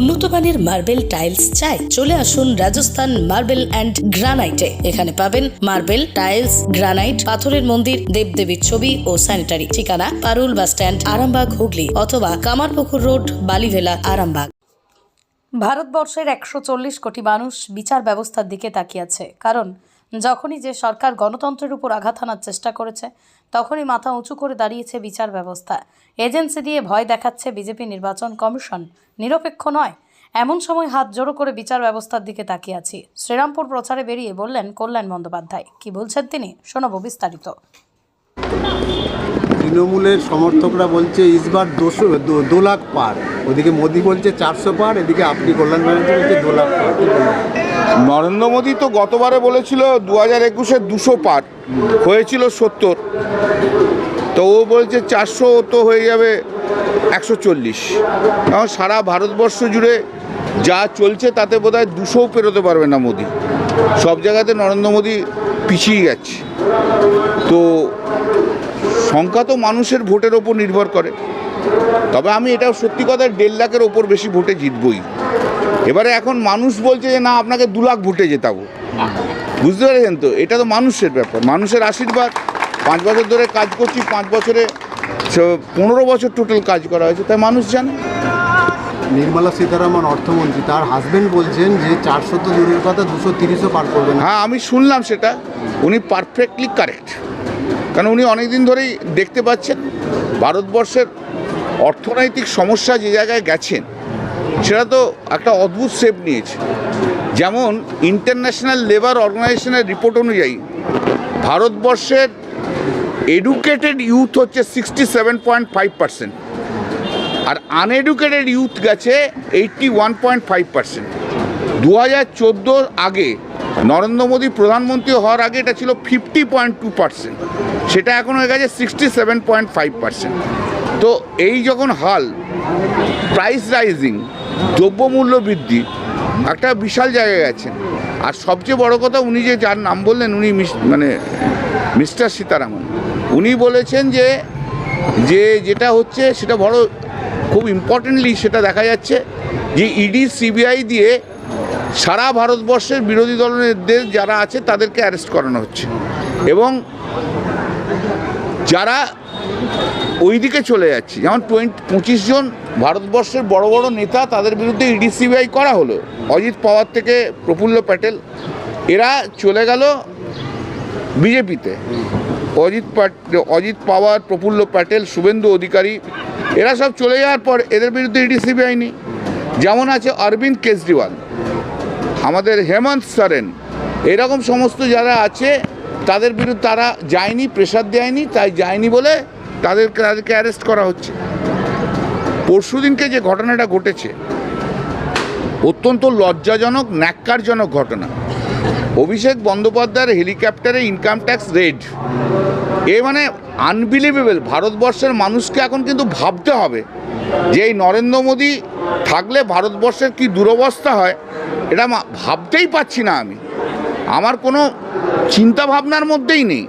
উন্নত মানের marble tiles চাই, চলে আসুন রাজস্থান মার্বেল অ্যান্ড গ্রানাইটে। এখানে পাবেন মার্বেল, টাইলস, গ্রানাইট, পাথরের মন্দির, দেবদেবীর ছবি ও স্যানিটারি। ঠিকানা, পারুল বাস স্ট্যান্ড, আরামবাগ, হুগলি অথবা কামারপুকুর রোড, বালিভেলা, আরামবাগ। ভারতবর্ষের একশো চল্লিশ কোটি মানুষ বিচার ব্যবস্থার দিকে তাকিয়ে আছে, কারণ যখনই যে সরকার গণতন্ত্রের উপর আঘাত হানার চেষ্টা করেছে, তখনই মাথা উঁচু করে দাঁড়িয়েছে বিচার ব্যবস্থা। এজেন্সি দিয়ে ভয় দেখাচ্ছে বিজেপি নির্বাচন কমিশন। নিরপেক্ষ নয়। এমন সময় হাত জোড়ো করে বিচার ব্যবস্থার দিকে তাকিয়ে আছি। শ্রীরামপুর প্রচারে বেরিয়ে বললেন কল্যাণ বন্দ্যোপাধ্যায়। কি বলছেন তিনি? শোনাবো বিস্তারিত। তৃণমূলের সমর্থকরা বলছে ইসবার দুশো দু- লাখ পার। ওদিকে মোদি বলছে, চারশো পার। এদিকে আপনি কল্যাণ ব্যানার্জি বলছে দু লাখ পার? নরেন্দ্র মোদী তো গতবারে বলেছিল দু হাজার একুশে দুশো পার। হয়েছিল সত্তর। তো ও বলছে চারশো তো হয়ে যাবে একশো চল্লিশ। এখন সারা ভারতবর্ষ জুড়ে যা চলছে তাতে বোধ হয় দুশোও পেরোতে পারবে না মোদি। সব জায়গাতে নরেন্দ্র মোদী পিছিয়ে গেছে তো সংখ্যা তো মানুষের ভোটের ওপর নির্ভর করে। তবে আমি এটাও সত্যি কথা, দেড় লাখের ওপর বেশি ভোটে জিতবই। এবারে এখন মানুষ বলছে যে না আপনাকে দু লাখ ভোটে জেতাবো। বুঝতে পেরেছেন তো? এটা তো মানুষের ব্যাপার। মানুষের আশীর্বাদ। পাঁচ বছর ধরে কাজ করছি পাঁচ বছরে পনেরো বছর টোটাল কাজ করা হয়েছে। তাই মানুষ জানে। নির্মলা সীতারামন অর্থমন্ত্রী তার হাজবেন্ড বলছেন যে চারশো তো দূরের কথা দুশো তিরিশও পার করবেন। হ্যাঁ আমি শুনলাম সেটা। উনি পারফেক্টলি কারেক্ট কারণ উনি অনেক দিন ধরেই দেখতে পাচ্ছেন ভারতবর্ষের অর্থনৈতিক সমস্যা যে জায়গায় গেছেন সেটা তো একটা অদ্ভুত শেপ নিয়েছে। যেমন ইন্টারন্যাশনাল লেবার অর্গানাইজেশনের রিপোর্ট অনুযায়ী, ভারতবর্ষের এডুকেটেড ইউথ হচ্ছে sixty seven point five percent আর আনএডুকেটেড ইউথ গেছে eighty one point five percent দু হাজার চোদ্দোর আগে নরেন্দ্র মোদী প্রধানমন্ত্রী হওয়ার আগে এটা ছিল ফিফটি পয়েন্ট টু পার্সেন্ট সেটা এখন হয়ে গেছে sixty seven point five percent তো এই যখন হাল প্রাইস রাইজিং দ্রব্যমূল্য বৃদ্ধি। একটা বিশাল জায়গায় গেছেন। আর সবচেয়ে বড় কথা উনি যে যার নাম বললেন, উনি মানে মিস্টার সীতারামন। উনি বলেছেন যে যে যেটা হচ্ছে সেটা বড়, খুব ইম্পর্টেন্টলি সেটা দেখা যাচ্ছে যে ইডি, সিবিআই দিয়ে সারা ভারতবর্ষের বিরোধী দলের যারা আছে তাদেরকে অ্যারেস্ট করানো হচ্ছে। এবং যারা ওই দিকে চলে যাচ্ছে। যেমন টোয়েন্টি পঁচিশ জন ভারতবর্ষের বড় বড় নেতা তাদের বিরুদ্ধে ইডি, সিবিআই করা হলো। অজিত পাওয়ার থেকে প্রফুল্ল প্যাটেল। এরা চলে গেল বিজেপিতে। অজিত অজিত পাওয়ার, প্রফুল্ল প্যাটেল, শুভেন্দু অধিকারী, এরা সব চলে যাওয়ার পর এদের বিরুদ্ধে ইডি, সিবিআই নেই। যেমন আছে অরবিন্দ কেজরিওয়াল, আমাদের হেমন্ত সরেন। এরকম সমস্ত যারা আছে, তাদের বিরুদ্ধে তারা যায়নি প্রেশার দেয়নি, তাই যায়নি বলে তাদেরকে তাদেরকে অ্যারেস্ট করা হচ্ছে। পরশুদিনকে যে ঘটনাটা ঘটেছে, অত্যন্ত লজ্জাজনক, ন্যাক্কারজনক ঘটনা। অভিষেক বন্দ্যোপাধ্যায়ের হেলিকপ্টারে ইনকাম ট্যাক্স রেড এ মানে আনবিলিভেবল ভারতবর্ষের মানুষকে এখন কিন্তু ভাবতে হবে যে এই নরেন্দ্র মোদী থাকলে ভারতবর্ষের কি দুরবস্থা হয়, এটা ভাবতেই পাচ্ছি না আমি। আমার কোনো চিন্তা ভাবনার মধ্যেই নেই।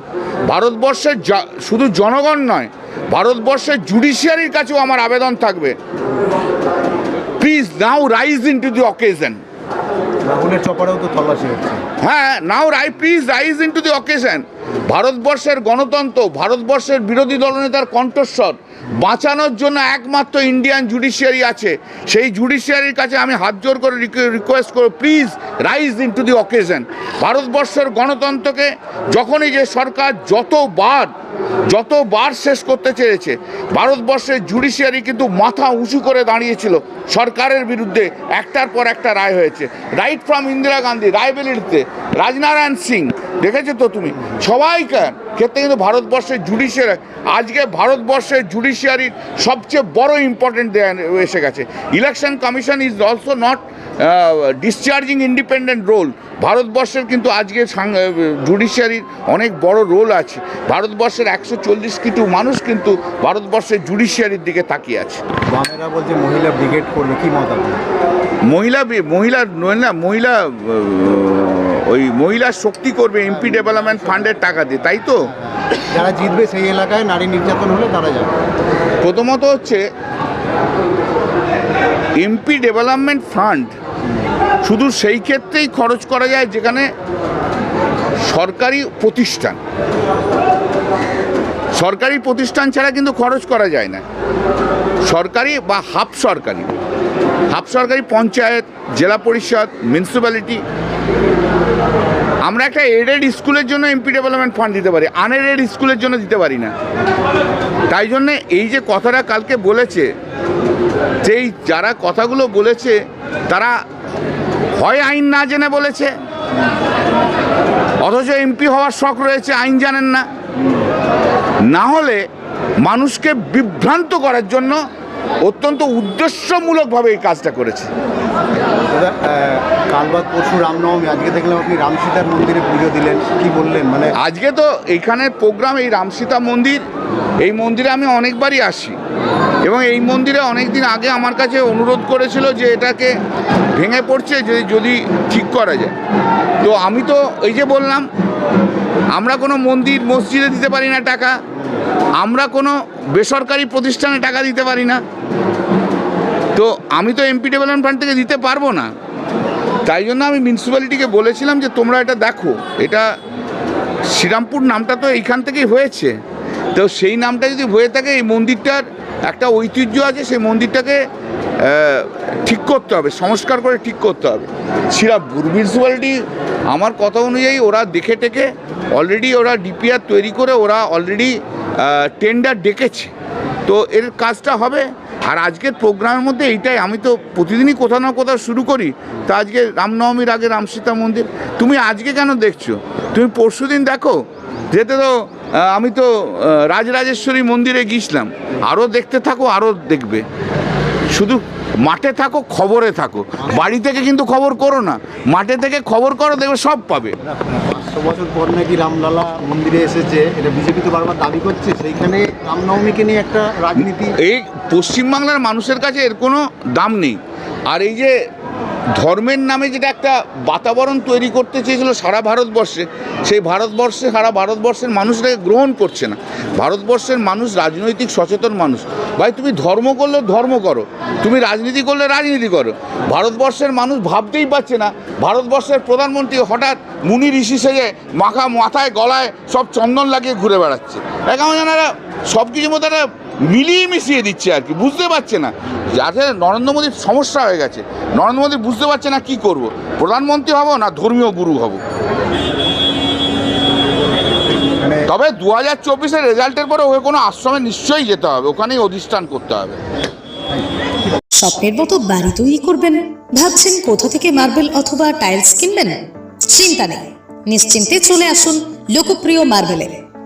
ভারতবর্ষের শুধু জনগণ নয় ভারতবর্ষের জুডিশিয়ারির কাছেও আমার আবেদন থাকবে। Please now rise into the occasion রাহুলের চপারেও তো তল্লাশি হচ্ছে। হ্যাঁ now rise please rise into the occasion ভারতবর্ষের গণতন্ত্র, ভারতবর্ষের বিরোধী দলনেতার কণ্ঠস্বর বাঁচানোর জন্য একমাত্র ইন্ডিয়ান জুডিশিয়ারি আছে। সেই জুডিশিয়ারির কাছে আমি হাত জোর করে রিকোয়েস্ট করব please rise into the occasion ভারতবর্ষের গণতন্ত্রকে যখনই যে সরকার যতবার যতবার শেষ করতে চেয়েছে, ভারতবর্ষের জুডিশিয়ারি কিন্তু মাথা উঁচু করে দাঁড়িয়েছিল। সরকারের বিরুদ্ধে একটার পর একটা রায় হয়েছে। রাইট ফ্রম ইন্দিরা গান্ধী রায়বেলিতে রাজনারায়ণ সিং, দেখেছ তো তুমি? সবাইকার ক্ষেত্রে কিন্তু ভারতবর্ষের জুডিশিয়ারি আজকে ভারতবর্ষের জুডিশিয়ারির সবচেয়ে বড় ইম্পর্টেন্ট এসে গেছে। Election commission is also not discharging independent role ভারতবর্ষের কিন্তু আজকে জুডিশিয়ারির অনেক বড় রোল আছে। ভারতবর্ষের একশো চল্লিশ কিছু মানুষ কিন্তু ভারতবর্ষের জুডিশিয়ারির দিকে তাকিয়ে আছে। বলছে মহিলা ব্রিগেড করবে, কি মত মহিলা মহিলা না মহিলা ওই মহিলা শক্তি করবে এমপি ডেভেলপমেন্ট ফান্ডের টাকা দিয়ে তাই তো? যারা জিতবে সেই এলাকায় নারী নির্যাতন হলে তারা যাবে। প্রথমত হচ্ছে এমপি ডেভেলপমেন্ট ফান্ড শুধু সেই ক্ষেত্রেই খরচ করা যায় যেখানে সরকারি প্রতিষ্ঠান সরকারি প্রতিষ্ঠান ছাড়া কিন্তু খরচ করা যায় না। সরকারি বা হাফ সরকারি? হাফ সরকারি পঞ্চায়েত, জেলা পরিষদ মিউনিসিপ্যালিটি আমরা একটা এডেড স্কুলের জন্য এমপি ডেভেলপমেন্ট ফান্ড দিতে পারি আনএডেড স্কুলের জন্য দিতে পারি না। তাই জন্যে এই যে কথাটা কালকে বলেছে, যেই যারা কথাগুলো বলেছে, তারা হয় আইন না জেনে বলেছে, অথচ এমপি হওয়ার শখ রয়েছে, আইন জানেন না। না হলে মানুষকে বিভ্রান্ত করার জন্য অত্যন্ত উদ্দেশ্যমূলকভাবে এই কাজটা করেছে। আহ, পরশু রামনবমী আজকে দেখলাম আপনি রামসীতার মন্দিরে পুজো দিলেন কি বললেন? মানে আজকে তো এইখানের প্রোগ্রাম এই রামসীতা মন্দির এই মন্দিরে আমি অনেকবারই আসি। এবং এই মন্দিরে অনেক দিন আগে আমার কাছে অনুরোধ করেছিল যে এটাকে ভেঙে পড়ছে যদি যদি ঠিক করা যায়। তো আমি তো এই যে বললাম আমরা কোনো মন্দির, মসজিদে দিতে পারি না টাকা। আমরা কোনো বেসরকারি প্রতিষ্ঠানে টাকা দিতে পারি না। তো আমি তো এমপি ডেভেলপমেন্ট ফান্ড থেকে দিতে পারব না। তাই জন্য আমি মিউনিসিপ্যালিটিকে বলেছিলাম যে, তোমরা এটা দেখো। এটা শ্রীরামপুর নামটা তো এইখান থেকেই হয়েছে। তো সেই নামটা যদি হয়ে থাকে, এই মন্দিরটার একটা ঐতিহ্য আছে, সেই মন্দিরটাকে ঠিক করতে হবে, সংস্কার করে ঠিক করতে হবে। শ্রীরামপুর মিউনিসিপ্যালিটি আমার কথা অনুযায়ী ওরা দেখে টেকে অলরেডি ওরা ডিপিআর তৈরি করে ওরা অলরেডি টেন্ডার ডেকেছে। তো এর কাজটা হবে। আর আজকের প্রোগ্রামের মধ্যে এইটাই, আমি তো প্রতিদিনই কোথাও না কোথাও শুরু করি। তা আজকে রামনবমীর আগে রামসীতা মন্দির। তুমি আজকে কেন দেখছ? তুমি পরশুদিন দেখো, যেতে তো আমি তো রাজরাজেশ্বরী মন্দিরে গিয়েছিলাম। আরও দেখতে থাকো আরও দেখবে। শুধু মাঠে থাকো খবরে থাকো। বাড়ি থেকে কিন্তু খবর করো না। মাঠে থেকে খবর করো দেখবে সব পাবে। পাঁচশো বছর পর নাকি রামলালা মন্দিরে এসেছে। এটা বিজেপি তো বারবার দাবি করছে সেইখানে রামনবমীকে নিয়ে একটা রাজনীতি। এই পশ্চিমবাংলার মানুষের কাছে এর কোনো দাম নেই। আর এই যে ধর্মের নামে যেটা একটা বাতাবরণ তৈরি করতে চেয়েছিল সারা ভারতবর্ষে, সেই ভারতবর্ষে, সারা ভারতবর্ষের মানুষরা গ্রহণ করছে না। ভারতবর্ষের মানুষ রাজনৈতিক সচেতন মানুষ। ভাই, তুমি ধর্ম করলে ধর্ম করো, তুমি রাজনীতি করলে রাজনীতি করো। ভারতবর্ষের মানুষ ভাবতেই পারছে না। ভারতবর্ষের প্রধানমন্ত্রী হঠাৎ মুনি ঋষি সেজে মাখা মাথায়, গলায় সব চন্দন লাগিয়ে ঘুরে বেড়াচ্ছে। এখন এনারা সব কিছুর মধ্যে একটা মিলিয়ে মিশিয়ে দিচ্ছে আর কি বুঝতে পারছে না। যাতে নরেন্দ্র মোদীর সমস্যা হয়ে গেছে। নরেন্দ্র মোদী বুঝতে পারছে না কি করব প্রধানমন্ত্রী হব না ধর্মীয় গুরু হব। মানে তবে দু হাজার চব্বিশের রেজাল্টের পরে ওকে কোনো আশ্রমে নিশ্চয়ই যেতে হবে ওখানেই অধিষ্ঠান করতে হবে। স্বপ্নের মতো বাড়ি তৈরি করবেন ভাবছেন কোথা থেকে মার্বেল অথবা টাইলস কিনবেন? চিন্তা নেই নিশ্চিন্তে চলে আসুন লোকপ্রিয় মার্বেলে